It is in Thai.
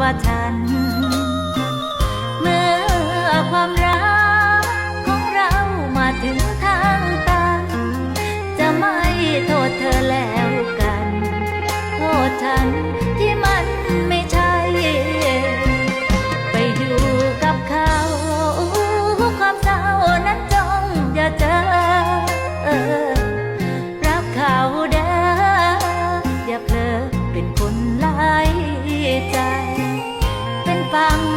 ว่าฉัน เมื่อความรักของเรามาถึงทางตัน จะไม่โทษเธอแล้วกัน โทษฉันที่มันไม่ใช่ ไปอยู่กับเขาความเศร้านั้นจงอย่าเจอรักเขาเด้ออย่าเพลอเป็นคนหลายใจ pan.